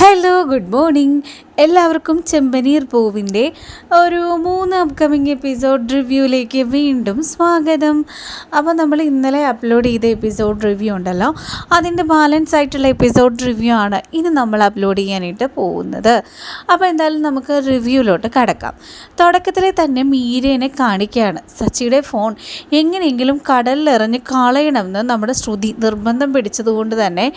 Hello good morning എല്ലാവർക്കും ചെമ്പനീർ പൂവിന്റെ ഒരു മൂന്ന് അപ്കമിങ് എപ്പിസോഡ് റിവ്യൂയിലേക്ക് വീണ്ടും സ്വാഗതം. അപ്പോൾ നമ്മൾ ഇന്നലെ അപ്ലോഡ് ചെയ്ത എപ്പിസോഡ് റിവ്യൂ ഉണ്ടല്ലോ. അതിന്റെ ബാലൻസ് ആയിട്ടുള്ള എപ്പിസോഡ് റിവ്യൂ ആണ് ഇനി നമ്മൾ അപ്ലോഡ് ചെയ്യാനായിട്ട് പോകുന്നത്. അപ്പോൾ എന്തായാലും നമുക്ക് റിവ്യൂയിലോട്ട് കടക്കാം. തുടക്കത്തിൽ തന്നെ മീരേനെ കാണിക്കുകയാണ്. സച്ചിയുടെ ഫോൺ എങ്ങനെയെങ്കിലും കടലിലെറിഞ്ഞ് കളയണമെന്ന് നമ്മുടെ ശ്രുതി നിർബന്ധം പിടിച്ചതുകൊണ്ട് തന്നെ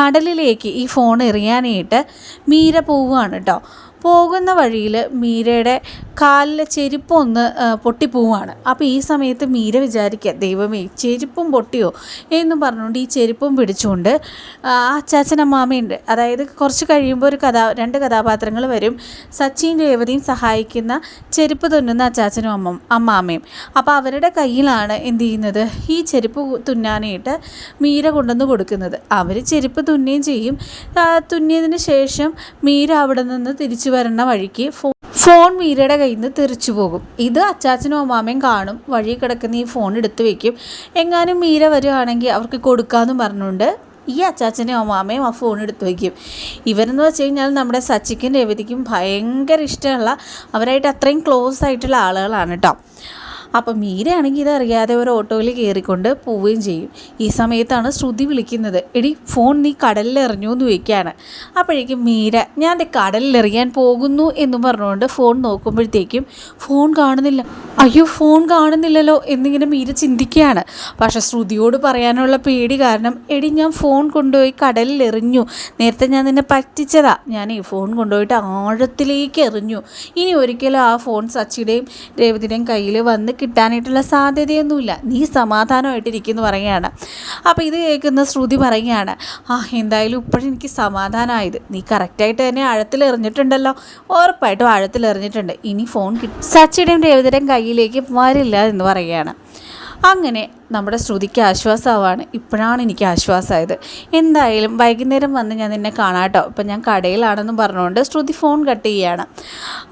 കടലിലേക്ക് ഈ ഫോൺ എറിയാനായിട്ട് മീര പോവുകയാണ് കേട്ടോ. പോകുന്ന വഴിയിൽ മീരയുടെ കാലിലെ ചെരുപ്പൊന്ന് പൊട്ടിപ്പോവാണ് അപ്പോൾ ഈ സമയത്ത് മീര വിചാരിക്കുക ദൈവമേ ചെരുപ്പും പൊട്ടിയോ? എന്നും പറഞ്ഞുകൊണ്ട് ഈ ചെരുപ്പും പിടിച്ചുകൊണ്ട് ആ, അമ്മാമയുണ്ട്. അതായത് കുറച്ച് കഴിയുമ്പോൾ ഒരു കഥാ രണ്ട് കഥാപാത്രങ്ങൾ വരും. സച്ചിൻ രേവതിയും സഹായിക്കുന്ന ചെരുപ്പ് തുന്നുന്ന അച്ചാച്ചനും അമ്മ അമ്മാമയും. അപ്പോൾ അവരുടെ കയ്യിലാണ് എന്ത് ചെയ്യുന്നത്? ഈ ചെരുപ്പ് തുന്നാനായിട്ട് മീര കൊണ്ടുവന്ന് കൊടുക്കുന്നത്. അവർ ചെരുപ്പ് തുന്നുകയും ചെയ്യും. തുന്നിയതിന് ശേഷം മീര അവിടെ നിന്ന് തിരിച്ചു വരുന്ന വഴിക്ക് ഫോൺ മീരയുടെ കയ്യിൽ നിന്ന് തെറിച്ചു പോകും. ഇത് അച്ചാച്ചനും അമ്മാമയും കാണും. വഴി കിടക്കുന്ന ഈ ഫോൺ എടുത്തു വെക്കും. എങ്ങാനും മീര വരികയാണെങ്കിൽ അവർക്ക് കൊടുക്കാമെന്ന് പറഞ്ഞുകൊണ്ട് ഈ അച്ചാച്ചനെയും അമ്മാമയും ആ ഫോൺ എടുത്തു വയ്ക്കും ഇവരെന്ന് വെച്ച് കഴിഞ്ഞാൽ നമ്മുടെ സച്ചിക്കും രവതിക്കും ഭയങ്കര ഇഷ്ടമുള്ള അവരായിട്ട് അത്രയും ക്ലോസ് ആയിട്ടുള്ള ആളുകളാണ് കേട്ടോ. അപ്പം മീരയാണെങ്കിൽ ഇതറിയാതെ ഒരു ഓട്ടോയിൽ കയറിക്കൊണ്ട് പോവുകയും ചെയ്യും. ഈ സമയത്താണ് ശ്രുതി വിളിക്കുന്നത്. എടി ഫോൺ നീ കടലിൽ എറിഞ്ഞു എന്ന് ചോദിക്കുകയാണ്. അപ്പോഴേക്കും മീര ഞാൻ കടലിലെറിയാൻ പോകുന്നു എന്നും പറഞ്ഞുകൊണ്ട് ഫോൺ നോക്കുമ്പോഴത്തേക്കും ഫോൺ കാണുന്നില്ല. അയ്യോ ഫോൺ കാണുന്നില്ലല്ലോ എന്നിങ്ങനെ മീര ചിന്തിക്കുകയാണ്. പക്ഷെ ശ്രുതിയോട് പറയാനുള്ള പേടി കാരണം എടി ഞാൻ ഫോൺ കൊണ്ടുപോയി കടലിൽ എറിഞ്ഞു നേരത്തെ ഞാൻ നിന്നെ പറ്റിച്ചതാ. ഞാൻ ഈ ഫോൺ കൊണ്ടുപോയിട്ട് ആഴത്തിലേക്ക് എറിഞ്ഞു. ഇനി ഒരിക്കലും ആ ഫോൺ സച്ചിയുടെയും രേവതിയുടെയും കയ്യിൽ വന്ന് കിട്ടാനായിട്ടുള്ള സാധ്യതയൊന്നുമില്ല. നീ സമാധാനമായിട്ടിരിക്കുന്നു പറയുകയാണ്. അപ്പോൾ ഇത് കേൾക്കുന്ന ശ്രുതി പറയുകയാണ് ആ എന്തായാലും ഇപ്പോഴും എനിക്ക് സമാധാനമായത്. നീ കറക്റ്റായിട്ട് തന്നെ ആഴത്തിൽ എറിഞ്ഞിട്ടുണ്ടല്ലോ ഉറപ്പായിട്ടും ആഴത്തിൽ എറിഞ്ഞിട്ടുണ്ട് ഇനി ഫോൺ കിട്ടും. സച്ചിയുടെയും രേവതിയുടെയും കയ്യിലേക്ക് വരില്ല എന്ന് പറയുകയാണ്. അങ്ങനെ നമ്മുടെ ശ്രുതിക്ക് ആശ്വാസമാവാണ്. ഇപ്പോഴാണ് എനിക്ക് ആശ്വാസമായത്. എന്തായാലും വൈകുന്നേരം വന്ന് ഞാൻ നിന്നെ കാണാട്ടോ. ഇപ്പം ഞാൻ കടയിലാണെന്ന് പറഞ്ഞുകൊണ്ട് ശ്രുതി ഫോൺ കട്ട് ചെയ്യുകയാണ്.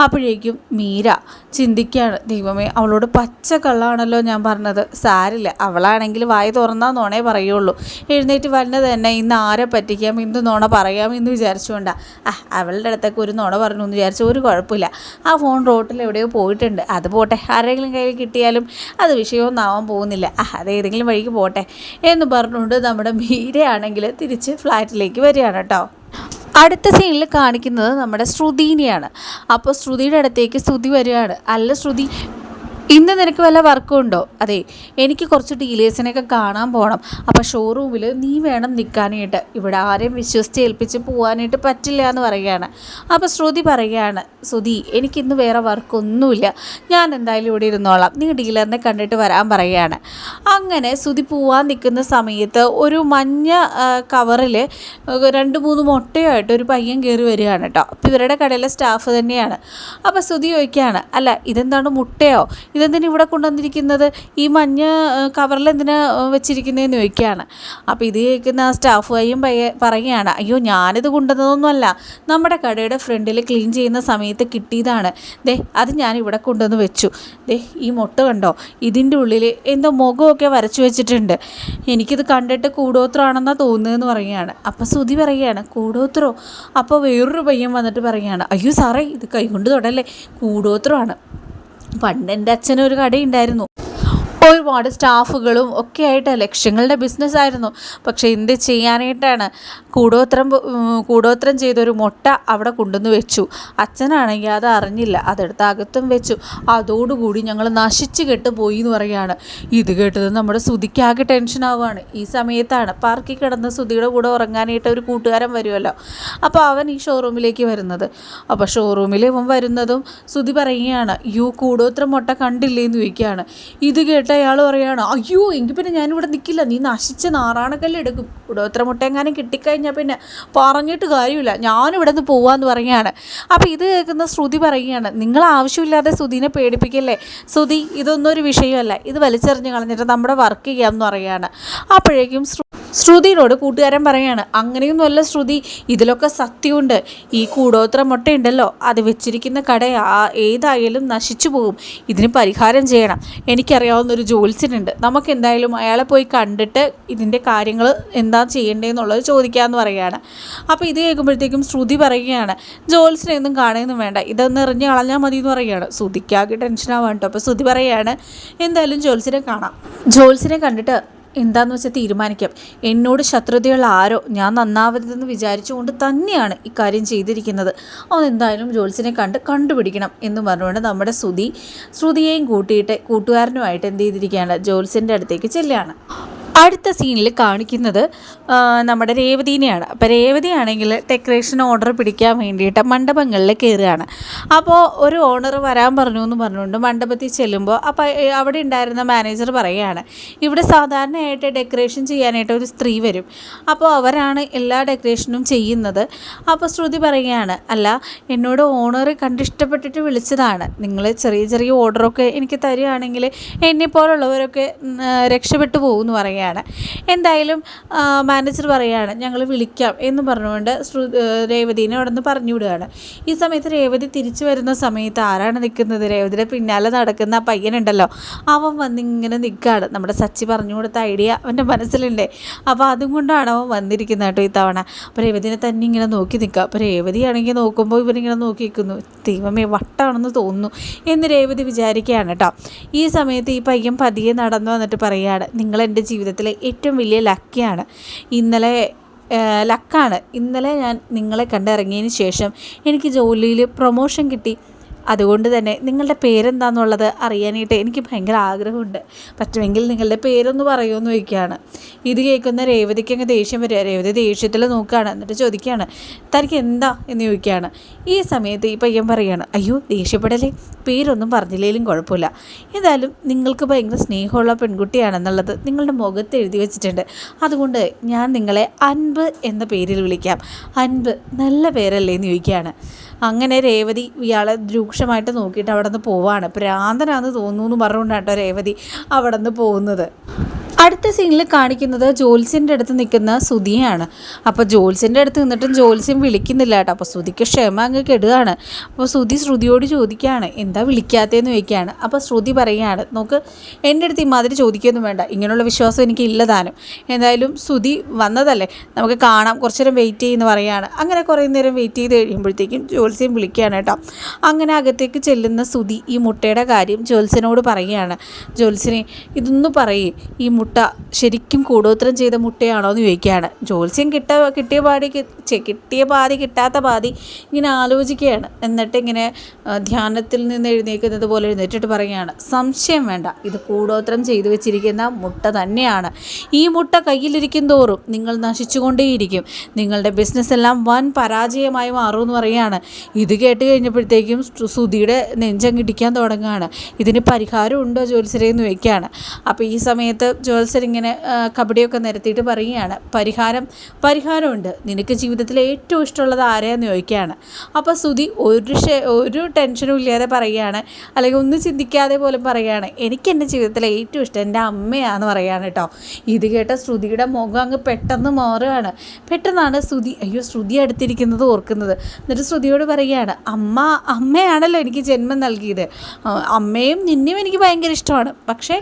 അപ്പോഴേക്കും മീര ചിന്തിക്കുകയാണ്. ദൈവമേ അവളോട് പച്ച കള്ളാണല്ലോ ഞാൻ പറഞ്ഞത്. സാരില്ല അവളാണെങ്കിൽ വായ തുറന്നാ നോണേ പറയുള്ളൂ. എഴുന്നേറ്റ് വരുന്നത് തന്നെ ഇന്ന് ആരെ പറ്റിക്കാം ഇന്ന് നോണ പറയാം എന്ന് വിചാരിച്ചുകൊണ്ടാ. ആ അവളുടെ അടുത്തേക്ക് ഒരു നോണ പറഞ്ഞു എന്ന് വിചാരിച്ചു. ഒരു കുഴപ്പമില്ല. ആ ഫോൺ റോട്ടിൽ എവിടെയോ പോയിട്ടുണ്ട്. അത് പോട്ടെ. ആരെങ്കിലും കയ്യിൽ കിട്ടിയാലും അത് വിഷയമൊന്നാവാൻ പോകുന്നില്ല. ആ അത് ഏതെങ്കിലും വഴിക്ക് പോട്ടെ എന്ന് പറഞ്ഞുകൊണ്ട് നമ്മുടെ മീരയാണെങ്കിൽ തിരിച്ച് ഫ്ലാറ്റിലേക്ക് വരികയാണ് കേട്ടോ. അടുത്ത സീനിൽ കാണിക്കുന്നത് നമ്മുടെ ശ്രുതിനെയാണ്. അപ്പോൾ ശ്രുതിയുടെ അടുത്തേക്ക് ശ്രുതി വരികയാണ്. അല്ല ശ്രുതി ഇന്ന് നിനക്ക് വല്ല വർക്കും ഉണ്ടോ? അതെ എനിക്ക് കുറച്ച് ഡീലേഴ്സിനെയൊക്കെ കാണാൻ പോകണം അപ്പോൾ ഷോറൂമിൽ നീ വേണം നിൽക്കാനായിട്ട് ഇവിടെ ആരെയും വിശ്വസിച്ച് ഏൽപ്പിച്ച് പോകാനായിട്ട് പറ്റില്ല എന്ന് പറയുകയാണ്. അപ്പോൾ ശ്രുതി പറയുകയാണ് ശ്രുതി എനിക്കിന്ന് വേറെ വർക്കൊന്നുമില്ല ഞാൻ എന്തായാലും ഇവിടെ ഇരുന്നോളാം. നീ ഡീലറിനെ കണ്ടിട്ട് വരാൻ പറയുകയാണ്. അങ്ങനെ ശ്രുതി പോവാൻ നിൽക്കുന്ന സമയത്ത് ഒരു മഞ്ഞ കവറിൽ രണ്ട് മൂന്ന് മുട്ടയായിട്ട് ഒരു പയ്യൻ കയറി വരികയാണ് കേട്ടോ. അപ്പോൾ ഇവരുടെ കടയിലെ സ്റ്റാഫ് തന്നെയാണ്. അപ്പോൾ ശ്രുതി ചോദിക്കുകയാണ് അല്ല ഇതെന്താണ് മുട്ടയോ? ഇതെന്തിനാ ഇവിടെ കൊണ്ടുവന്നിരിക്കുന്നത്? ഈ മഞ്ഞ കവറിൽ എന്തിനാ വെച്ചിരിക്കുന്നതെന്ന് ചോദിക്കുകയാണ്. അപ്പോൾ ഇത് കേൾക്കുന്ന ആ സ്റ്റാഫ് പയ്യൻ പയ്യ പറയുകയാണ് അയ്യോ ഞാനിത് കൊണ്ടുവന്നതൊന്നുമല്ല. നമ്മുടെ കടയുടെ ഫ്രണ്ടിൽ ക്ലീൻ ചെയ്യുന്ന സമയത്ത് കിട്ടിയതാണ്. ദേ അത് ഞാൻ ഇവിടെ കൊണ്ടുവന്ന് വെച്ചു. ദേ ഈ മുട്ട കണ്ടോ? ഇതിന്റെ ഉള്ളിൽ എന്തോ മുഖമൊക്കെ വരച്ചു വെച്ചിട്ടുണ്ട്. എനിക്കിത് കണ്ടിട്ട് കൂടോത്രമാണെന്നാണ് തോന്നുന്നതെന്ന് പറയുകയാണ്. അപ്പോൾ സുതി പറയുകയാണ് കൂടോത്രോ? അപ്പോൾ വേറൊരു പയ്യൻ വന്നിട്ട് പറയുകയാണ് അയ്യോ സാറേ ഇത് കൈകൊണ്ട് തൊടല്ലേ? കൂടോത്രമാണ്. പണ്ട് എന്റെ അച്ഛനൊരു കടയുണ്ടായിരുന്നു. ഒരുപാട് സ്റ്റാഫുകളും ഒക്കെ ആയിട്ട് ലക്ഷങ്ങളുടെ ബിസിനസ്സായിരുന്നു പക്ഷേ എന്ത് ചെയ്യാനായിട്ടാണ്? കൂടോത്രം കൂടോത്രം ചെയ്തൊരു മുട്ട അവിടെ കൊണ്ടുവന്ന് വെച്ചു. അച്ഛനാണെങ്കിൽ അത് അറിഞ്ഞില്ല. അതെടുത്ത് അകത്തും വെച്ചു. അതോടുകൂടി ഞങ്ങൾ നശിച്ച് കെട്ട് പോയി എന്ന് പറയുകയാണ്. ഇത് കേട്ടത് നമ്മുടെ സുതിക്കാകെ ടെൻഷൻ ആവുകയാണ്. ഈ സമയത്താണ് പാർക്കിൽ കിടന്ന് സുതിയുടെ കൂടെ ഉറങ്ങാനായിട്ട് ഒരു കൂട്ടുകാരൻ വരുമല്ലോ. അപ്പോൾ അവൻ ഈ ഷോറൂമിലേക്ക് വരുന്നത്. അപ്പോൾ ഷോറൂമിൽ ഇവൻ വരുന്നതും സുതി പറയുകയാണ് യു കൂടോത്ര മുട്ട കണ്ടില്ലേ? എന്ന് ചോദിക്കുകയാണ്. ഇത് കേട്ട് അയാൾ പറയുകയാണ് അയ്യോ എങ്കിൽ പിന്നെ ഞാനിവിടെ നിൽക്കില്ല നീ നശിച്ച നാറാണക്കല്ല് എടുക്കും. ഇവിടെ ഇത്ര മുട്ടയെങ്ങാനും കിട്ടിക്കഴിഞ്ഞാൽ പിന്നെ പറഞ്ഞിട്ട് കാര്യമില്ല. ഞാനിവിടെ നിന്ന് പോവാന്ന് പറയുകയാണ് അപ്പോൾ ഇത് കേൾക്കുന്ന ശ്രുതി പറയുകയാണ് നിങ്ങൾ ആവശ്യമില്ലാതെ ശ്രുതിനെ പേടിപ്പിക്കല്ലേ? ശ്രുതി ഇതൊന്നും ഒരു വിഷയമല്ല. ഇത് വലിച്ചെറിഞ്ഞ് കളഞ്ഞിട്ട് നമ്മുടെ വർക്ക് ചെയ്യാമെന്ന് പറയുകയാണ് അപ്പോഴേക്കും ശ്രുതിയോട് കൂട്ടുകാരൻ പറയാണ് അങ്ങനെയൊന്നുമല്ല ശ്രുതി ഇതിലൊക്കെ സത്യമുണ്ട്. ഈ കൂടോത്ര മുട്ടയുണ്ടല്ലോ അത് വെച്ചിരിക്കുന്ന കട ഏതായാലും നശിച്ചു പോകും. ഇതിന് പരിഹാരം ചെയ്യണം. എനിക്കറിയാവുന്ന ഒരു ജോത്സ്യനുണ്ട് നമുക്ക് എന്തായാലും അയാളെ പോയി കണ്ടിട്ട് ഇതിന്റെ കാര്യങ്ങൾ എന്താ ചെയ്യേണ്ടതെന്നുള്ളത് ചോദിക്കാമെന്ന് പറയുകയാണ് അപ്പോൾ ഇത് കേൾക്കുമ്പോഴത്തേക്കും ശ്രുതി പറയുകയാണ് ജോത്സ്യനെയൊന്നും കാണുകയൊന്നും വേണ്ട. ഇതൊന്ന് എറിഞ്ഞ് കളഞ്ഞാൽ മതി എന്ന് പറയുകയാണ് ശ്രുതിക്കാകെ ടെൻഷനാവാണ് കേട്ടോ അപ്പോൾ ശ്രുതി പറയുകയാണ് എന്തായാലും ജോത്സ്യനെ കാണാം. ജോത്സ്യനെ കണ്ടിട്ട് എന്താണെന്ന് വെച്ചാൽ തീരുമാനിക്കാം. എന്നോട് ശത്രുതയുള്ള ആരോ? ഞാൻ നന്നാവരുതെന്ന് വിചാരിച്ചുകൊണ്ട് തന്നെയാണ് ഇക്കാര്യം ചെയ്തിരിക്കുന്നത്. അവൻ എന്തായാലും ജോൽസിനെ കണ്ട് കണ്ടുപിടിക്കണം എന്ന് പറഞ്ഞുകൊണ്ട് നമ്മുടെ ശ്രുതി ശ്രുതിയെയും കൂട്ടിയിട്ട് കൂട്ടുകാരനുമായിട്ട് എന്ത് ചെയ്തിരിക്കുകയാണ്? ജോൽസിന്റെ അടുത്തേക്ക് ചെല്ലുകയാണ്. അടുത്ത സീനിൽ കാണിക്കുന്നത് നമ്മുടെ രേവതീനെയാണ്. അപ്പോൾ രേവതിയാണെങ്കിൽ ഡെക്കറേഷൻ ഓർഡർ പിടിക്കാൻ വേണ്ടിയിട്ട് മണ്ഡപങ്ങളിൽ കയറുകയാണ്. അപ്പോൾ ഒരു ഓണർ വരാൻ പറഞ്ഞു എന്ന് പറഞ്ഞുകൊണ്ട് മണ്ഡപത്തിൽ ചെല്ലുമ്പോൾ അപ്പോൾ അവിടെ ഉണ്ടായിരുന്ന മാനേജർ പറയുകയാണ് ഇവിടെ സാധാരണയായിട്ട് ഡെക്കറേഷൻ ചെയ്യാനായിട്ട് ഒരു സ്ത്രീ വരും. അപ്പോൾ അവരാണ് എല്ലാ ഡെക്കറേഷനും ചെയ്യുന്നത്. അപ്പോൾ ശ്രുതി പറയുകയാണ് അല്ല എന്നോട് ഓണർ കണ്ടിഷ്ടപ്പെട്ടിട്ട് വിളിച്ചതാണ്. നിങ്ങൾ ചെറിയ ചെറിയ ഓർഡറൊക്കെ എനിക്ക് തരികയാണെങ്കിൽ എന്നെപ്പോലുള്ളവരൊക്കെ രക്ഷപ്പെട്ടു പോകുമെന്ന് പറയുകയാണ്. എന്തായാലും മാനേജർ പറയുകയാണ് ഞങ്ങൾ വിളിക്കാം എന്ന് പറഞ്ഞുകൊണ്ട് രേവതിനെ അവിടെ നിന്ന് പറഞ്ഞു വിടുകയാണ് ഈ സമയത്ത് രേവതി തിരിച്ചു വരുന്ന സമയത്ത് ആരാണ് നിൽക്കുന്നത്? രേവതിയുടെ പിന്നാലെ നടക്കുന്ന ആ പയ്യനുണ്ടല്ലോ. അവൻ വന്നിങ്ങനെ നിൽക്കുകയാണ്. നമ്മുടെ സച്ചി പറഞ്ഞു കൊടുത്ത ഐഡിയ അവന്റെ മനസ്സിലുണ്ടേ. അപ്പോൾ അതും കൊണ്ടാണ് അവൻ വന്നിരിക്കുന്നത് കേട്ടോ തവണ അപ്പോൾ രേവതിനെ തന്നെ ഇങ്ങനെ നോക്കി നിൽക്കുക. അപ്പോൾ രേവതിയാണെങ്കിൽ നോക്കുമ്പോൾ ഇവരിങ്ങനെ നോക്കി നിൽക്കുന്നു ദൈവമേ വട്ടാണെന്ന് തോന്നുന്നു എന്ന് രേവതി വിചാരിക്കുകയാണ് കേട്ടോ. ഈ സമയത്ത് ഈ പയ്യൻ പതിയെ നടന്നു വന്നിട്ട് പറയുകയാണ് നിങ്ങൾ എന്റെ ജീവിതത്തിലെ ഏറ്റവും വലിയ ലക്കിയാണ്. ഇന്നലെ ലക്കാണ്. ഇന്നലെ ഞാൻ നിങ്ങളെ കണ്ടിറങ്ങിയതിന് ശേഷം എനിക്ക് ജോലിയിൽ പ്രൊമോഷൻ കിട്ടി. അതുകൊണ്ട് തന്നെ നിങ്ങളുടെ പേരെന്താണെന്നുള്ളത് അറിയാനായിട്ട് എനിക്ക് ഭയങ്കര ആഗ്രഹമുണ്ട്. പറ്റുമെങ്കിൽ നിങ്ങളുടെ പേരൊന്ന് പറയുമെന്ന് ചോദിക്കുകയാണ് ഇത് കേൾക്കുന്ന രേവതിക്ക് അങ്ങ് ദേഷ്യം വരിക. രേവതി ദേഷ്യത്തിൽ നോക്കുകയാണ്. എന്നിട്ട് ചോദിക്കുകയാണ് തനിക്ക് എന്താ? എന്ന് ചോദിക്കുകയാണ്. ഈ സമയത്ത് ഈ പയ്യൻ പറയുകയാണ് അയ്യോ ദേഷ്യപ്പെടലേ പേരൊന്നും പറഞ്ഞില്ലെങ്കിലും കുഴപ്പമില്ല. എന്തായാലും നിങ്ങൾക്ക് ഭയങ്കര സ്നേഹമുള്ള പെൺകുട്ടിയാണെന്നുള്ളത് നിങ്ങളുടെ മുഖത്ത് എഴുതി വെച്ചിട്ടുണ്ട്. അതുകൊണ്ട് ഞാൻ നിങ്ങളെ അൻപ് എന്ന പേരിൽ വിളിക്കാം. അൻപ് നല്ല പേരല്ലേ? എന്ന് ചോദിക്കുകയാണ്. അങ്ങനെ രേവതി ഇയാളെ രൂക്ഷമായിട്ട് നോക്കിയിട്ട് അവിടെ നിന്ന് പോവാണ്. ഭ്രാന്തനാന്ന് തോന്നുന്നു എന്ന് പറഞ്ഞുകൊണ്ടാട്ടോ രേവതി അവിടെ നിന്ന് പോകുന്നത്. അടുത്ത സീനിൽ കാണിക്കുന്നത് ജോത്സ്യന്റെ അടുത്ത് നിൽക്കുന്ന സുധിയാണ് അപ്പോൾ ജോത്സ്യന്റെ അടുത്ത് നിന്നിട്ടും ജോത്സ്യം വിളിക്കുന്നില്ല കേട്ടോ. അപ്പോൾ സുധിക്ക് ക്ഷമ അങ്ങ് കെടുകയാണ്. അപ്പോൾ സുധി ശ്രുതിയോട് ചോദിക്കുകയാണ് എന്താ വിളിക്കാത്തതെന്ന് ചോദിക്കുകയാണ്. അപ്പോൾ ശ്രുതി പറയുകയാണ് നോക്ക് എന്റെ അടുത്ത് ഇമാതിരി ചോദിക്കുകയൊന്നും വേണ്ട. ഇങ്ങനെയുള്ള വിശ്വാസം എനിക്ക് ഇല്ലതാനും എന്തായാലും സുധി വന്നതല്ലേ? നമുക്ക് കാണാം. കുറച്ചു നേരം വെയിറ്റ് ചെയ്യുന്ന പറയുകയാണ്. അങ്ങനെ കുറേ നേരം വെയിറ്റ് ചെയ്ത് കഴിയുമ്പോഴത്തേക്കും ജോത്സ്യം വിളിക്കുകയാണ് കേട്ടോ. അങ്ങനെ അകത്തേക്ക് ചെല്ലുന്ന സുധി ഈ മുട്ടയുടെ കാര്യം ജോൽസിനോട് പറയുകയാണ്. ജോത്സ്യനെ ഇതൊന്നും പറയേ. ഈ മുട്ട മുട്ട ശരിക്കും കൂടോത്രം ചെയ്ത മുട്ടയാണോ എന്ന് ചോദിക്കുകയാണ്. ജോത്സ്യം കിട്ട കിട്ടിയ പാതി കിട്ടിയ പാതി കിട്ടാത്ത പാതി ഇങ്ങനെ ആലോചിക്കുകയാണ്. എന്നിട്ട് ഇങ്ങനെ ധ്യാനത്തിൽ നിന്ന് എഴുന്നേക്കുന്നത് പോലെ എഴുന്നേറ്റിട്ട് പറയുകയാണ്. സംശയം വേണ്ട ഇത് കൂടോത്രം ചെയ്തു വെച്ചിരിക്കുന്ന മുട്ട തന്നെയാണ്. ഈ മുട്ട കയ്യിലിരിക്കും തോറും നിങ്ങൾ നശിച്ചുകൊണ്ടേയിരിക്കും. നിങ്ങളുടെ ബിസിനസ് എല്ലാം വൻ പരാജയമായി മാറും എന്ന് പറയുകയാണ്. ഇത് കേട്ട് കഴിഞ്ഞപ്പോഴത്തേക്കും സുധിയുടെ നെഞ്ചം കിടിക്കാൻ തുടങ്ങുകയാണ്. ഇതിന് പരിഹാരം ഉണ്ടോ ജോത്സ്യരെ എന്ന് ചോദിക്കുകയാണ്. അപ്പോൾ ഈ സമയത്ത് ജോ ഇങ്ങനെ കബഡിയൊക്കെ നിരത്തിയിട്ട് പറയുകയാണ്. പരിഹാരം പരിഹാരമുണ്ട്. നിനക്ക് ജീവിതത്തിൽ ഏറ്റവും ഇഷ്ടമുള്ളത് ആരെയെന്ന് ചോദിക്കുകയാണ്. അപ്പോൾ സുധി ഒരു ഒരു ടെൻഷനും ഇല്ലാതെ പറയുകയാണ്. അല്ലെങ്കിൽ ഒന്നും ചിന്തിക്കാതെ പോലും പറയുകയാണ്. എനിക്ക് എന്റെ ജീവിതത്തിലെ ഏറ്റവും ഇഷ്ടം എന്റെ അമ്മയാണെന്ന് പറയുകയാണ് കേട്ടോ. ഇത് കേട്ട ശ്രുതിയുടെ മുഖം അങ്ങ് പെട്ടെന്ന് മാറുകയാണ്. പെട്ടെന്നാണ് ശ്രുതി അയ്യോ ശ്രുതി അടുത്തിരിക്കുന്നത് ഓർക്കുന്നത്. എന്നിട്ട് ശ്രുതിയോട് പറയുകയാണ് അമ്മ അമ്മയാണല്ലോ എനിക്ക് ജന്മം നൽകിയത്. അമ്മയും നിന്നെയും എനിക്ക് ഭയങ്കര ഇഷ്ടമാണ്. പക്ഷേ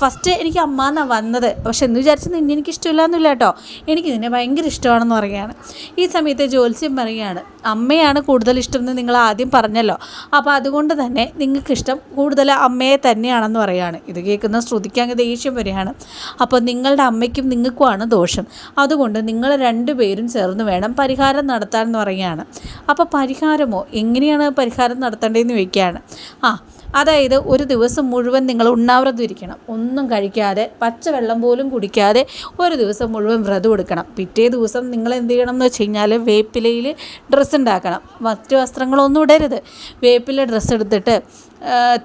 ഫസ്റ്റ് എനിക്ക് അമ്മ എന്നാണ് വന്നത്. പക്ഷെ എന്ന് വിചാരിച്ച് നിന്നെ എനിക്ക് ഇഷ്ടമില്ല എന്നില്ല കേട്ടോ. എനിക്ക് ഇതിനെ ഭയങ്കര ഇഷ്ടമാണെന്ന് പറയുകയാണ്. ഈ സമയത്ത് ജോത്സ്യം പറയുകയാണ് അമ്മയാണ് കൂടുതൽ ഇഷ്ടം എന്ന് നിങ്ങൾ ആദ്യം പറഞ്ഞല്ലോ. അപ്പോൾ അതുകൊണ്ട് തന്നെ നിങ്ങൾക്കിഷ്ടം കൂടുതൽ അമ്മയെ തന്നെയാണെന്ന് പറയുകയാണ്. ഇത് കേൾക്കുന്ന ശ്രുതിക്ക് അങ്ങ് ദേഷ്യം വരികയാണ്. അപ്പോൾ നിങ്ങളുടെ അമ്മയ്ക്കും നിങ്ങൾക്കുമാണ് ദോഷം. അതുകൊണ്ട് നിങ്ങൾ രണ്ടുപേരും ചേർന്ന് വേണം പരിഹാരം നടത്താൻ എന്ന് പറയുകയാണ്. അപ്പോൾ പരിഹാരമോ? എങ്ങനെയാണ് പരിഹാരം നടത്തേണ്ടതെന്ന് ചോദിക്കുകയാണ്. ആ അതായത് ഒരു ദിവസം മുഴുവൻ നിങ്ങൾ ഉണ്ണാവ്രതം ഇരിക്കണം ഒന്നും കഴിക്കാതെ പച്ചവെള്ളം പോലും കുടിക്കാതെ ഒരു ദിവസം മുഴുവൻ വ്രതം എടുക്കണം. പിറ്റേ ദിവസം നിങ്ങൾ എന്ത് ചെയ്യണം എന്ന് വെച്ച് കഴിഞ്ഞാൽ വേപ്പിലയിൽ ഡ്രസ്സ് ഉണ്ടാക്കണം. മറ്റു വസ്ത്രങ്ങളൊന്നും ഇടരുത്. വേപ്പില ഡ്രസ്സ് എടുത്തിട്ട്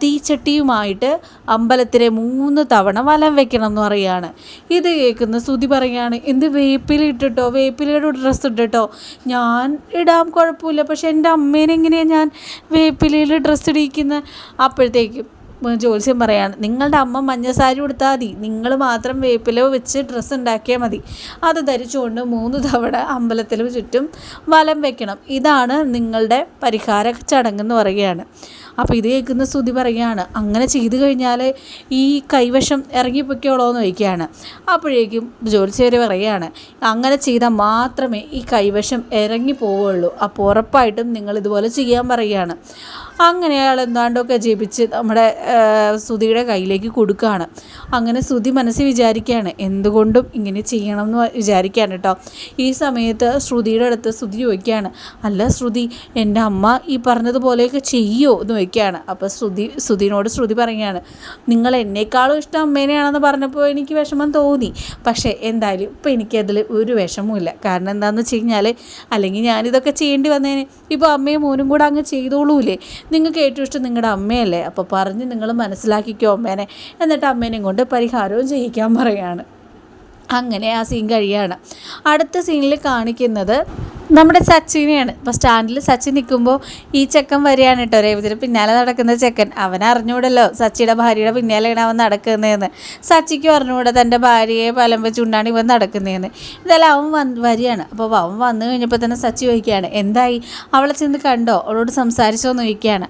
തീച്ചട്ടിയുമായിട്ട് അമ്പലത്തിലെ മൂന്ന് തവണ വലം വെക്കണം എന്ന് പറയുകയാണ്. ഇത് കേൾക്കുന്ന സ്തുതി പറയുകയാണ് എന്ത് വേപ്പില ഇട്ടിട്ടോ? വേപ്പിലയുടെ ഡ്രസ്സ് ഇട്ടിട്ടോ? ഞാൻ ഇടാം കുഴപ്പമില്ല. പക്ഷെ എന്റെ അമ്മേനെ എങ്ങനെയാണ് ഞാൻ വേപ്പിലയിൽ ഡ്രസ്സ് ഇടിക്കുന്നത് അപ്പോഴത്തേക്കും ജോത്സ്യം പറയാണ് നിങ്ങളുടെ അമ്മ മഞ്ഞസാരി കൊടുത്താൽ മതി. നിങ്ങൾ മാത്രം വേപ്പില വെച്ച് ഡ്രസ്സ് ഉണ്ടാക്കിയാൽ മതി. അത് ധരിച്ചുകൊണ്ട് മൂന്ന് തവണ അമ്പലത്തിന് ചുറ്റും വലം വെക്കണം. ഇതാണ് നിങ്ങളുടെ പരിഹാര ചടങ്ങെന്ന് പറയുകയാണ്. അപ്പോൾ ഇത് കേൾക്കുന്ന സ്തുതി പറയുകയാണ് അങ്ങനെ ചെയ്തു കഴിഞ്ഞാൽ ഈ കൈവശം ഇറങ്ങിപ്പൊയ്ക്കോളോ എന്ന് ചോദിക്കുകയാണ്. അപ്പോഴേക്കും ജോലിച്ചേര് പറയുകയാണ് അങ്ങനെ ചെയ്താൽ മാത്രമേ ഈ കൈവശം ഇറങ്ങി പോവുള്ളൂ അപ്പോൾ ഉറപ്പായിട്ടും നിങ്ങൾ ഇതുപോലെ ചെയ്യാൻ പറയുകയാണ്. അങ്ങനെ അയാൾ എന്താണ്ടൊക്കെ ജപിച്ച് നമ്മുടെ സുധിയുടെ കയ്യിലേക്ക് കൊടുക്കുകയാണ്. അങ്ങനെ സുധി മനസ്സിൽ വിചാരിക്കുകയാണ് എന്തുകൊണ്ടും ഇങ്ങനെ ചെയ്യണം എന്ന് വിചാരിക്കുകയാണ് കേട്ടോ. ഈ സമയത്ത് ശ്രുതിയുടെ അടുത്ത് ശ്രുതി ചോദിക്കുകയാണ് അല്ല ശ്രുതി എന്റെ അമ്മ ഈ പറഞ്ഞതുപോലെയൊക്കെ ചെയ്യോ? എന്ന് ചോദിക്കുകയാണ്. അപ്പോൾ ശ്രുതി ശ്രുതിനോട് ശ്രുതി പറയുകയാണ് നിങ്ങൾ എന്നേക്കാളും ഇഷ്ടം അമ്മേനെയാണെന്ന് പറഞ്ഞപ്പോൾ എനിക്ക് വിഷമം തോന്നി. പക്ഷേ എന്തായാലും ഇപ്പം എനിക്കതിൽ ഒരു വിഷമവും കാരണം എന്താണെന്ന് വെച്ച് കഴിഞ്ഞാൽ അല്ലെങ്കിൽ ഞാനിതൊക്കെ ചെയ്യേണ്ടി വന്നേനെ. ഇപ്പോൾ അമ്മയും മോനും കൂടെ അങ്ങ് ചെയ്തോളൂലേ? നിങ്ങൾക്ക് ഏറ്റവും ഇഷ്ടം നിങ്ങളുടെ അമ്മയല്ലേ? അപ്പോൾ പറഞ്ഞ് നിങ്ങൾ മനസ്സിലാക്കിക്കോ അമ്മേനെ. എന്നിട്ട് അമ്മേനെയും കൊണ്ട് പരിഹാരവും ചെയ്യിക്കാൻ പറയാണ്. അങ്ങനെ ആ സീൻ കഴിയാണ്. അടുത്ത സീനിൽ കാണിക്കുന്നത് നമ്മുടെ സച്ചിനെയാണ്. ഇപ്പോൾ സ്റ്റാൻഡിൽ സച്ചിൻ നിൽക്കുമ്പോൾ ഈ ചെക്കൻ വരികയാണ് കേട്ടോ. രേവതിന് പിന്നാലെ നടക്കുന്ന ചെക്കൻ. അവൻ അറിഞ്ഞൂടല്ലോ സച്ചിയുടെ ഭാര്യയുടെ പിന്നാലെയാണ് അവൻ നടക്കുന്നതെന്ന്. സച്ചിക്ക് അറിഞ്ഞൂടെ തന്റെ ഭാര്യയെ പലം വെച്ചുകൊണ്ടാണ് ഇവൻ നടക്കുന്നതെന്ന്. ഇതെല്ലാം അവൻ വന്ന് വരികയാണ്. അപ്പോൾ അവൻ വന്നു കഴിഞ്ഞപ്പോൾ തന്നെ സച്ചി ചോദിക്കുകയാണ് എന്തായി? അവളെ ചെന്ന് കണ്ടോ? അവളോട് സംസാരിച്ചോ? എന്ന് ചോദിക്കുകയാണ്.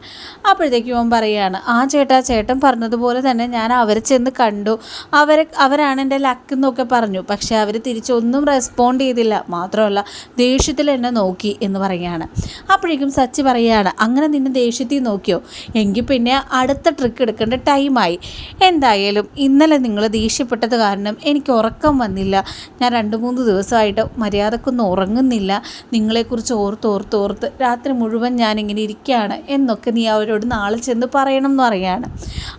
അപ്പോഴത്തേക്കും അവൻ പറയുകയാണ് ആ ചേട്ടാ ചേട്ടൻ പറഞ്ഞതുപോലെ തന്നെ ഞാൻ അവരെ ചെന്ന് കണ്ടു. അവരെ അവരാണ് എന്റെ ലക്ക് എന്നൊക്കെ പറഞ്ഞു. പക്ഷേ അവർ തിരിച്ചൊന്നും റെസ്പോണ്ട് ചെയ്തില്ല. മാത്രമല്ല ദേഷ്യത്തിൽ എന്നെ നോക്കി എന്ന് പറയുകയാണ്. അപ്പോഴേക്കും സച്ചി പറയുകയാണ് അങ്ങനെ നിന്നെ ദേഷ്യത്തിൽ നോക്കിയോ? എങ്കിൽ പിന്നെ അടുത്ത ട്രിക്ക് എടുക്കേണ്ട ടൈമായി എന്തായാലും ഇന്നലെ നിങ്ങൾ ദേഷ്യപ്പെട്ടത് കാരണം എനിക്ക് ഉറക്കം വന്നില്ല. ഞാൻ രണ്ട് മൂന്ന് ദിവസമായിട്ട് മര്യാദക്കൊന്നും ഉറങ്ങുന്നില്ല. നിങ്ങളെക്കുറിച്ച് ഓർത്ത് ഓർത്ത് ഓർത്ത് രാത്രി മുഴുവൻ ഞാനിങ്ങനെ ഇരിക്കുകയാണ്. എന്നൊക്കെ നീ അവരോട് നാളെ ചെന്ന് പറയണം എന്ന് പറയുകയാണ്.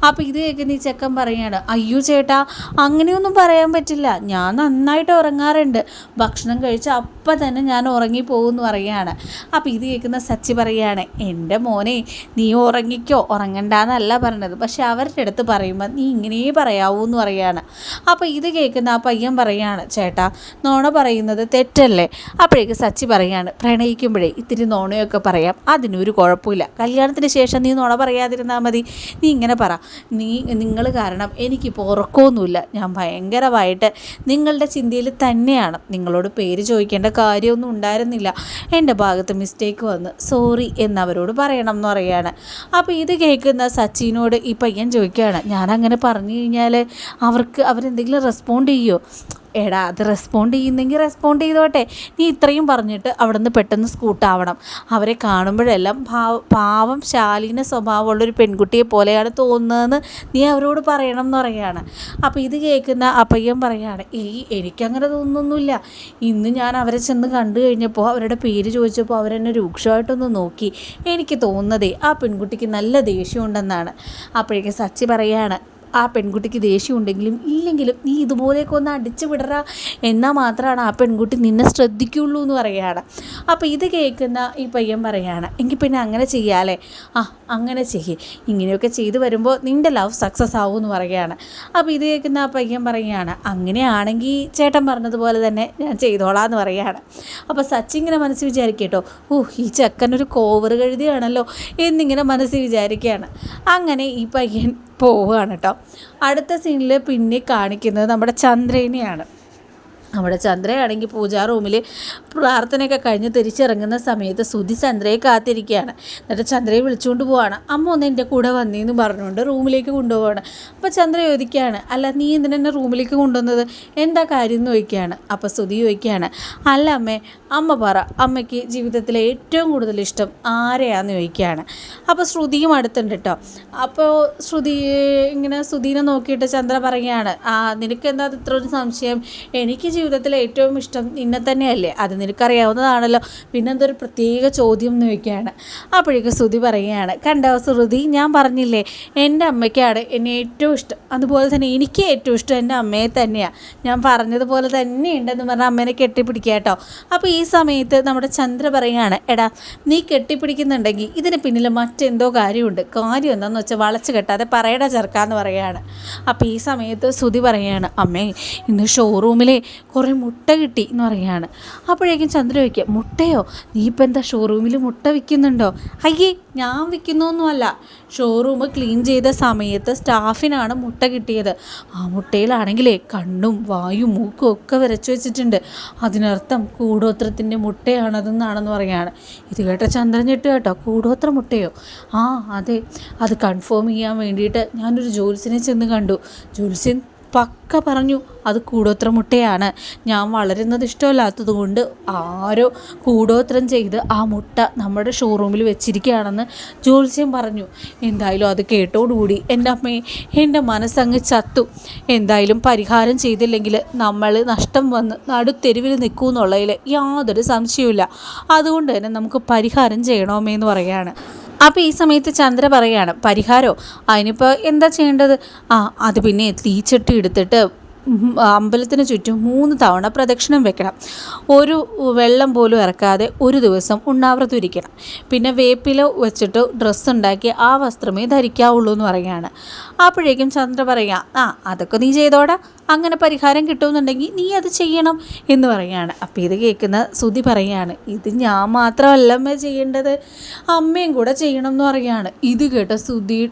അപ്പോൾ ഇത് കേൾക്കുന്ന ഈ ചെക്കൻ പറയുകയാണ് അയ്യോ ചേട്ടാ അങ്ങനെയൊന്നും പറയാൻ പറ്റില്ല. ഞാൻ നന്നായിട്ട് ഉറങ്ങാറുണ്ട്. ഭക്ഷണം കഴിച്ച് അപ്പം തന്നെ ഞാൻ ഉറങ്ങി പോകുമെന്ന് പറയുകയാണ്. അപ്പോൾ ഇത് കേൾക്കുന്ന സച്ചി പറയുകയാണ് എന്റെ മോനെ നീ ഉറങ്ങിക്കോ. ഉറങ്ങണ്ടെന്നല്ല പറഞ്ഞത്. പക്ഷെ അവരുടെ അടുത്ത് പറയുമ്പോൾ നീ ഇങ്ങനെ പറയാവൂ എന്ന് പറയുകയാണ്. അപ്പോൾ ഇത് കേൾക്കുന്ന ആ പയ്യൻ പറയുകയാണ് ചേട്ടാ നോണ പറയുന്നത് തെറ്റല്ലേ? അപ്പോഴേക്ക് സച്ചി പറയുകയാണ് പ്രണയിക്കുമ്പോഴേ ഇത്തിരി നോണയൊക്കെ പറയാം. അതിനൊരു കുഴപ്പമില്ല. കല്യാണത്തിന് ശേഷം നീ നോണ പറയാതിരുന്നാൽ മതി. നീ ഇങ്ങനെ പറ. നീ നിങ്ങൾ കാരണം എനിക്കിപ്പോൾ ഉറക്കമൊന്നുമില്ല. ഞാൻ ഭയങ്കരമായിട്ട് നിങ്ങളുടെ ചിന്തയിൽ തന്നെയാണ്. നിങ്ങളോട് പേര് ചോദിക്കേണ്ട കാര്യമൊന്നും ഉണ്ടായിരുന്നില്ല. എന്റെ ഭാഗത്ത് മിസ്റ്റേക്ക് വന്ന്. സോറി എന്നവരോട് പറയണം എന്ന് പറയുകയാണ്. അപ്പോൾ ഇത് കേൾക്കുന്ന സച്ചിനോട് ഈ പയ്യൻ ചോദിക്കുകയാണ്. ഞാനങ്ങനെ പറഞ്ഞു കഴിഞ്ഞാൽ അവർക്ക് അവരെന്തെങ്കിലും റെസ്പോണ്ട് ചെയ്യുമോ എടാ അത് റെസ്പോണ്ട് ചെയ്യുന്നെങ്കിൽ റെസ്പോണ്ട് ചെയ്തോട്ടെ. നീ ഇത്രയും പറഞ്ഞിട്ട് അവിടെ നിന്ന് പെട്ടെന്ന് സ്കൂട്ടാവണം അവരെ കാണുമ്പോഴെല്ലാം ഭാവ പാവം ശാലീന സ്വഭാവമുള്ളൊരു പെൺകുട്ടിയെ പോലെയാണ് തോന്നുന്നതെന്ന് നീ അവരോട് പറയണം എന്ന് പറയുകയാണ്. അപ്പോൾ ഇത് കേൾക്കുന്ന അപ്പയ്യൻ പറയുകയാണ് ഏയ് എനിക്കങ്ങനെ തോന്നുന്നൊന്നുമില്ല. ഇന്ന് ഞാൻ അവരെ ചെന്ന് കണ്ടു കഴിഞ്ഞപ്പോൾ അവരുടെ പേര് ചോദിച്ചപ്പോൾ അവരെന്നെ രൂക്ഷമായിട്ടൊന്ന് നോക്കി. എനിക്ക് തോന്നുന്നതേ ആ പെൺകുട്ടിക്ക് നല്ല ദേഷ്യമുണ്ടെന്നാണ്. അപ്പോഴേക്കും സച്ചി പറയുകയാണ് ആ പെൺകുട്ടിക്ക് ദേഷ്യം ഉണ്ടെങ്കിലും ഇല്ലെങ്കിലും നീ ഇതുപോലെയൊക്കെ ഒന്ന് അടിച്ചു വിടറ എന്നാൽ മാത്രമാണ് ആ പെൺകുട്ടി നിന്നെ ശ്രദ്ധിക്കുള്ളൂ എന്ന് പറയുകയാണ്. അപ്പോൾ ഇത് കേൾക്കുന്ന ഈ പയ്യൻ പറയുകയാണ് എങ്കിൽ പിന്നെ അങ്ങനെ ചെയ്യാലേ ആ അങ്ങനെ ചെയ്യേ. ഇങ്ങനെയൊക്കെ ചെയ്തു വരുമ്പോൾ നിന്റെ ലവ് സക്സസ് ആവും എന്ന് പറയുകയാണ്. അപ്പോൾ ഇത് കേൾക്കുന്ന ആ പയ്യൻ പറയുകയാണ് അങ്ങനെയാണെങ്കിൽ ചേട്ടൻ പറഞ്ഞതുപോലെ തന്നെ ഞാൻ ചെയ്തോളാം എന്ന് പറയുകയാണ്. അപ്പോൾ സച്ചി ഇങ്ങനെ മനസ്സിൽ വിചാരിക്കട്ടോ ഓ ഈ ചെക്കനൊരു കോവർ കഴുതിയാണല്ലോ എന്നിങ്ങനെ മനസ്സിൽ വിചാരിക്കുകയാണ്. അങ്ങനെ ഈ പയ്യൻ പോവുകയാണ് കേട്ടോ. അടുത്ത സീനിൽ പിന്നെ കാണിക്കുന്നത് നമ്മുടെ ചന്ദ്രനെയാണ്. നമ്മുടെ ചന്ദ്രയാണെങ്കിൽ പൂജാ റൂമിൽ പ്രാർത്ഥനയൊക്കെ കഴിഞ്ഞ് തിരിച്ചിറങ്ങുന്ന സമയത്ത് സുധി ചന്ദ്രയെ കാത്തിരിക്കുകയാണ്. എന്നിട്ട് ചന്ദ്രയെ വിളിച്ചുകൊണ്ട് പോവാണ്. അമ്മ ഒന്ന് എന്റെ കൂടെ വന്നേന്ന് പറഞ്ഞുകൊണ്ട് റൂമിലേക്ക് കൊണ്ടുപോവാണ്. അപ്പോൾ ചന്ദ്ര ചോദിക്കുകയാണ് അല്ല നീ എന്തിനെന്നെ റൂമിലേക്ക് കൊണ്ടുവന്നത്? എന്താ കാര്യം എന്ന് ചോദിക്കുകയാണ്. അപ്പോൾ സുധി ചോദിക്കുകയാണ് അല്ല അമ്മേ അമ്മ പറ അമ്മയ്ക്ക് ജീവിതത്തിലെ ഏറ്റവും കൂടുതൽ ഇഷ്ടം ആരെയാന്ന് ചോദിക്കുകയാണ്. അപ്പോൾ ശ്രുതിയും അടുത്തുണ്ട് കേട്ടോ അപ്പോൾ ശ്രുതി ഇങ്ങനെ സുധീനെ നോക്കിയിട്ട് ചന്ദ്ര പറയുകയാണ് ആ നിനക്ക് എന്താ ഇത്ര ഒരു സംശയം? എനിക്ക് ജീവിതത്തിലെ ഏറ്റവും ഇഷ്ടം നിന്നെ തന്നെയല്ലേ? അത് നിനക്കറിയാവുന്നതാണല്ലോ. പിന്നെന്തൊരു പ്രത്യേക ചോദ്യം എന്ന് ചോദിക്കുകയാണ്. അപ്പോഴേക്കും ശ്രുതി പറയുകയാണ് കണ്ടോ ശ്രുതി ഞാൻ പറഞ്ഞില്ലേ എന്റെ അമ്മയ്ക്കാണ് എന്നെ ഏറ്റവും ഇഷ്ടം. അതുപോലെ തന്നെ എനിക്ക് ഏറ്റവും ഇഷ്ടം എന്റെ അമ്മയെ തന്നെയാണ് ഞാൻ പറഞ്ഞതുപോലെ തന്നെ ഉണ്ടെന്ന് പറഞ്ഞാൽ അമ്മേനെ കെട്ടിപ്പിടിക്കുക കേട്ടോ. അപ്പോൾ ഈ സമയത്ത് നമ്മുടെ ചന്ദ്ര പറയുകയാണ് എടാ നീ കെട്ടിപ്പിടിക്കുന്നുണ്ടെങ്കിൽ ഇതിന് പിന്നിൽ മറ്റെന്തോ കാര്യമുണ്ട്. കാര്യം എന്താണെന്ന് വെച്ചാൽ വളച്ച് കെട്ടാതെ പറയട ചെറുക്കാന്ന് പറയുകയാണ്. അപ്പോൾ ഈ സമയത്ത് ശ്രുതി പറയുകയാണ് അമ്മേ ഇന്ന് ഷോറൂമിലെ കുറേ മുട്ട കിട്ടി എന്ന് പറയുകയാണ്. അപ്പോഴേ അപ്പോഴേക്കും ചന്ദ്ര ചോദിക്കുക മുട്ടയോ? നീ ഇപ്പം എന്താ ഷോറൂമിൽ മുട്ട വിൽക്കുന്നുണ്ടോ? അയ്യേ ഞാൻ വിൽക്കുന്നൊന്നുമല്ല. ഷോറൂം ക്ലീൻ ചെയ്ത സമയത്ത് സ്റ്റാഫിനാണ് മുട്ട കിട്ടിയത്. ആ മുട്ടയിലാണെങ്കിലേ കണ്ണും വായും മൂക്കും ഒക്കെ വരച്ചു വെച്ചിട്ടുണ്ട്. അതിനർത്ഥം കൂടോത്രത്തിന്റെ മുട്ടയാണതെന്നാണെന്ന് പറയുകയാണ് ഇത് കേട്ട ചന്ദ്രൻ ഞെട്ട് കേട്ടോ കൂടോത്ര മുട്ടയോ? ആ അതെ. അത് കൺഫേം ചെയ്യാൻ വേണ്ടിയിട്ട് ഞാനൊരു ജോൽസിനെ ചെന്ന് കണ്ടു. ജോത്സ്യൻ പക്ക പറഞ്ഞു അത് കൂടോത്ര മുട്ടയാണ്. ഞാൻ വളരുന്നത് ഇഷ്ടമല്ലാത്തത് കൊണ്ട് ആരോ കൂടോത്രം ചെയ്ത് ആ മുട്ട നമ്മുടെ ഷോറൂമിൽ വെച്ചിരിക്കുകയാണെന്ന് ജോത്സ്യം പറഞ്ഞു. എന്തായാലും അത് കേട്ടോടുകൂടി. എന്റെ അമ്മയെ എന്റെ മനസ്സങ്ങ് ചത്തു. എന്തായാലും പരിഹാരം ചെയ്തില്ലെങ്കിൽ നമ്മൾ നഷ്ടം വന്ന് നടുത്തെരുവിൽ നിൽക്കൂ എന്നുള്ളതിൽ യാതൊരു സംശയവുമില്ല. അതുകൊണ്ട് തന്നെ നമുക്ക് പരിഹാരം ചെയ്യണമേ എന്ന് പറയുകയാണ്. അപ്പോൾ ഈ സമയത്ത് ചന്ദ്ര പറയാണ് പരിഹാരോ? അതിനിപ്പോൾ എന്താ ചെയ്യേണ്ടത്? ആ അത് പിന്നെ തീച്ചട്ടി എടുത്തിട്ട് അമ്പലത്തിന് ചുറ്റും മൂന്ന് തവണ പ്രദക്ഷിണം വെക്കണം. ഒരു വെള്ളം പോലും ഇറക്കാതെ ഒരു ദിവസം ഉണ്ണാവൃതം ഇരിക്കണം പിന്നെ വേപ്പില വെച്ചിട്ട് ഡ്രസ്സ് ഉണ്ടാക്കി ആ വസ്ത്രമേ ധരിക്കാവുള്ളൂ എന്ന് പറയുകയാണ്. അപ്പോഴേക്കും ചന്ദ്ര പറയുക ആ അതൊക്കെ നീ ചെയ്തോടാ. അങ്ങനെ പരിഹാരം കിട്ടുമെന്നുണ്ടെങ്കിൽ നീ അത് ചെയ്യണം എന്ന് പറയുകയാണ്. അപ്പോൾ ഇത് കേൾക്കുന്ന സുതി പറയുകയാണ് ഇത് ഞാൻ മാത്രമല്ല അമ്മ ചെയ്യേണ്ടത്. അമ്മയും കൂടെ ചെയ്യണം എന്ന് പറയുകയാണ്. ഇത് കേട്ട സുതി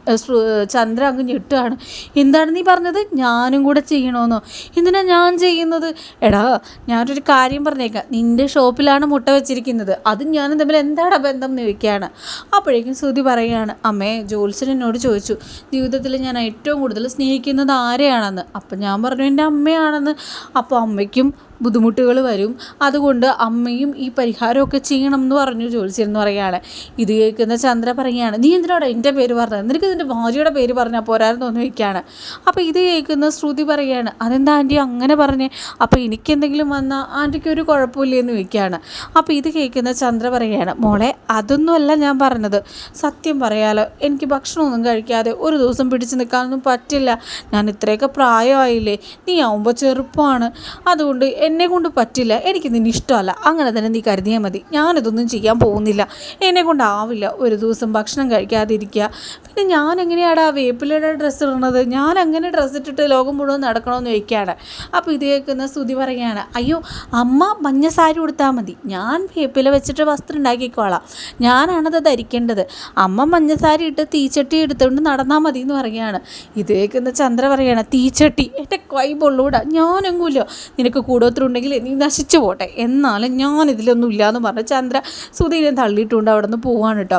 ചന്ദ്ര അങ്ങ് ഞെട്ടുകയാണ്. എന്താണ് നീ പറഞ്ഞത്? ഞാനും കൂടെ ചെയ്യണമെന്നോ എന്തിനാ ഞാൻ ചെയ്യുന്നത്? എടാ ഞാനൊരു കാര്യം പറഞ്ഞേക്കാം. നിന്റെ ഷോപ്പിലാണ് മുട്ട വെച്ചിരിക്കുന്നത്. അതും ഞാനും തമ്മിൽ എന്താണ് ബന്ധം? എന്ന് ചോദിക്കുകയാണ്. അപ്പോഴേക്കും സുതി പറയുകയാണ് അമ്മേ ജോത്സ്യൻ എന്നോട് ചോദിച്ചു ജീവിതത്തിൽ ഞാൻ ഏറ്റവും കൂടുതൽ സ്നേഹിക്കുന്നത് ആരെയാണെന്ന് അപ്പം ഞാൻ പറഞ്ഞു എന്റെ അമ്മയാണെന്ന്. അപ്പോൾ അമ്മയ്ക്കും ബുദ്ധിമുട്ടുകൾ വരും. അതുകൊണ്ട് അമ്മയും ഈ പരിഹാരമൊക്കെ ചെയ്യണം എന്ന് പറഞ്ഞു ജോത്സ്യൻ എന്ന് പറയുകയാണ്. ഇത് കേൾക്കുന്ന ചന്ദ്ര പറയുകയാണ് നീ എന്തിനാടാ എന്റെ പേര് പറഞ്ഞത്? നിനക്ക് നിന്റെ ഭാര്യയുടെ പേര് പറഞ്ഞാൽ പോരായിരുന്നു? എന്ന് അപ്പോൾ ഇത് കേൾക്കുന്ന ശ്രുതി പറയുകയാണ് അതെന്താ ആന്റി അങ്ങനെ പറഞ്ഞേ? അപ്പോൾ എനിക്കെന്തെങ്കിലും വന്നാൽ ആന്റിക്ക് ഒരു കുഴപ്പമില്ല? എന്ന് ചോദിക്കുകയാണ്. അപ്പോൾ ഇത് കേൾക്കുന്ന ചന്ദ്ര പറയുകയാണ് മോളെ അതൊന്നുമല്ല ഞാൻ പറഞ്ഞത്. സത്യം പറയാലോ എനിക്ക് ഭക്ഷണമൊന്നും കഴിക്കാതെ ഒരു ദിവസം പിടിച്ചു നിൽക്കാനൊന്നും പറ്റില്ല. ഞാൻ ഇത്രയൊക്കെ പ്രായമായില്ലേ? നീ ആവുമ്പോൾ ചെറുപ്പമാണ്. അതുകൊണ്ട് എന്നെ കൊണ്ട് പറ്റില്ല എനിക്ക് നിന്നെ ഇഷ്ടമല്ല. അങ്ങനെ തന്നെ നീ കരുതിയാൽ മതി. ഞാനിതൊന്നും ചെയ്യാൻ പോകുന്നില്ല. എന്നെ കൊണ്ടാവില്ല ഒരു ദിവസം ഭക്ഷണം കഴിക്കാതിരിക്കുക. പിന്നെ ഞാൻ എങ്ങനെയാടാ വേപ്പിലയുടെ ഡ്രസ്സ് ഇടുന്നത് ഞാൻ അങ്ങനെ ഡ്രസ്സ് ഇട്ടിട്ട് ലോകം മുഴുവൻ നടക്കണമെന്ന് ചോദിക്കുകയാണ്. അപ്പോൾ ഇത് കേൾക്കുന്ന സ്തുതി പറയുകയാണ് അയ്യോ അമ്മ മഞ്ഞ സാരി കൊടുത്താൽ മതി. ഞാൻ വേപ്പില വെച്ചിട്ട് വസ്ത്രം ഉണ്ടാക്കിക്കോളാം. ഞാനാണത് ധരിക്കേണ്ടത്. അമ്മ മഞ്ഞ സാരി ഇട്ട് തീച്ചട്ടി എടുത്തുകൊണ്ട് നടന്നാൽ മതി എന്ന് പറയുകയാണ്. ഇത് കേൾക്കുന്ന ചന്ദ്ര പറയുകയാണ് തീച്ചട്ടി എന്റെ കൈ പൊള്ളൂടാ. ഞാനെങ്കുമില്ല നിനക്ക് കൂടോത്രം ഉണ്ടെങ്കിൽ നീ നശിച്ചു പോട്ടെ. എന്നാലും ഞാൻ ഇതിലൊന്നും ഇല്ല എന്ന് പറഞ്ഞ് ചന്ദ്ര സുധീനെ തള്ളിയിട്ടുണ്ട്. അവിടെ നിന്ന് പോവാണ് കേട്ടോ.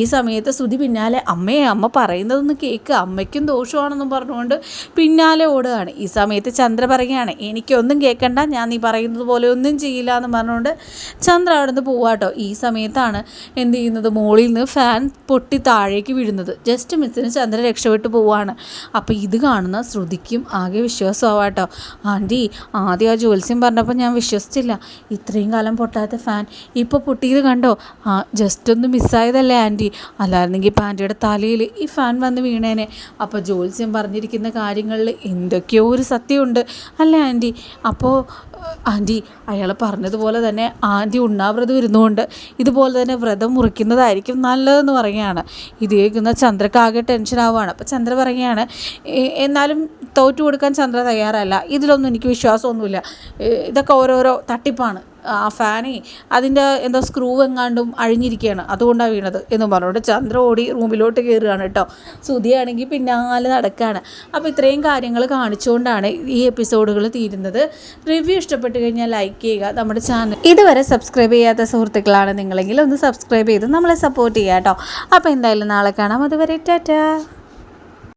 ഈ സമയത്ത് സുധി പിന്നാലെ അമ്മയെ അമ്മ പറയുന്നതൊന്ന് കേൾക്കുക അമ്മയ്ക്കും ദോഷമാണെന്നും പറഞ്ഞുകൊണ്ട് പിന്നാലെ ഓടുകയാണ്. ഈ സമയത്ത് ചന്ദ്ര പറയുകയാണ് എനിക്കൊന്നും കേൾക്കണ്ട ഞാൻ നീ പറയുന്നത് പോലെ ഒന്നും ചെയ്യില്ല എന്ന് പറഞ്ഞുകൊണ്ട് ചന്ദ്ര അവിടെ നിന്ന് പോവാട്ടോ ഈ സമയത്താണ് എന്ത് ചെയ്യുന്നത്? മോളിൽ നിന്ന് ഫാൻ പൊട്ടി താഴേക്ക് വീഴുന്നത്. ജസ്റ്റ് മിസ്സിന് ചന്ദ്ര രക്ഷപ്പെട്ട് പോവാണ്. അപ്പോൾ ഇത് കാണുന്ന ശ്രുതിക്കും ആകെ വിശ്വാസമാവാട്ടോ ആന്റി ആദ്യം ആ ജോത്സ്യം പറഞ്ഞപ്പോൾ ഞാൻ വിശ്വസിച്ചില്ല. ഇത്രയും കാലം പൊട്ടാത്ത ഫാൻ ഇപ്പോൾ പൊട്ടിയത് കണ്ടോ? ആ ജസ്റ്റ് ഒന്ന് മിസ്സായതല്ലേ ആന്റി അല്ലായിരുന്നെങ്കിൽ ഇപ്പോൾ ആന്റിയുടെ തലയിൽ ഈ ഫാൻ വന്ന് വീണേനെ. അപ്പോൾ ജോത്സ്യം പറഞ്ഞിരിക്കുന്ന കാര്യങ്ങളിൽ എന്തൊക്കെയോ ഒരു സത്യമുണ്ട്. അല്ലേ ആന്റി അപ്പോൾ ആന്റി അയാൾ പറഞ്ഞതുപോലെ തന്നെ ആന്റി ഉണ്ണാവ്രതം ഇരുന്നുകൊണ്ട് ഇതുപോലെ തന്നെ വ്രതം മുറിക്കുന്നതായിരിക്കും നല്ലതെന്ന് പറയുകയാണ്. ഇത് കേൾക്കുന്ന ചന്ദ്രക്കാകെ ടെൻഷൻ ആവുകയാണ്. അപ്പോൾ ചന്ദ്ര പറയുകയാണ് "എ- എന്നാലും തോറ്റു കൊടുക്കാൻ ചന്ദ്ര തയ്യാറല്ല. ഇതിലൊന്നും എനിക്ക് വിശ്വാസമൊന്നുമില്ല. ഇതൊക്കെ ഓരോരോ തട്ടിപ്പാണ്. ആ ഫാനേ അതിന്റെ എന്തോ സ്ക്രൂ എങ്ങാണ്ടും അഴിഞ്ഞിരിക്കുകയാണ്. അതുകൊണ്ടാണ് വീണത് എന്ന് പറഞ്ഞുകൊണ്ട് ചന്ദ്ര ഓടി റൂമിലോട്ട് കയറുകയാണ് കേട്ടോ. സുധിയാണെങ്കിൽ പിന്നാലെ നടക്കുകയാണ്. അപ്പോൾ ഇത്രയും കാര്യങ്ങൾ കാണിച്ചുകൊണ്ടാണ് ഈ എപ്പിസോഡുകൾ തീരുന്നത്. റിവ്യൂ ഇഷ്ടപ്പെട്ടു കഴിഞ്ഞാൽ ലൈക്ക് ചെയ്യുക. നമ്മുടെ ചാനൽ ഇതുവരെ സബ്സ്ക്രൈബ് ചെയ്യാത്ത സുഹൃത്തുക്കളാണ് നിങ്ങളെങ്കിൽ ഒന്ന് സബ്സ്ക്രൈബ് ചെയ്ത് നമ്മളെ സപ്പോർട്ട് ചെയ്യുക കേട്ടോ. അപ്പോൾ എന്തായാലും നാളെ കാണാം. അതുവരെ ടാറ്റാ.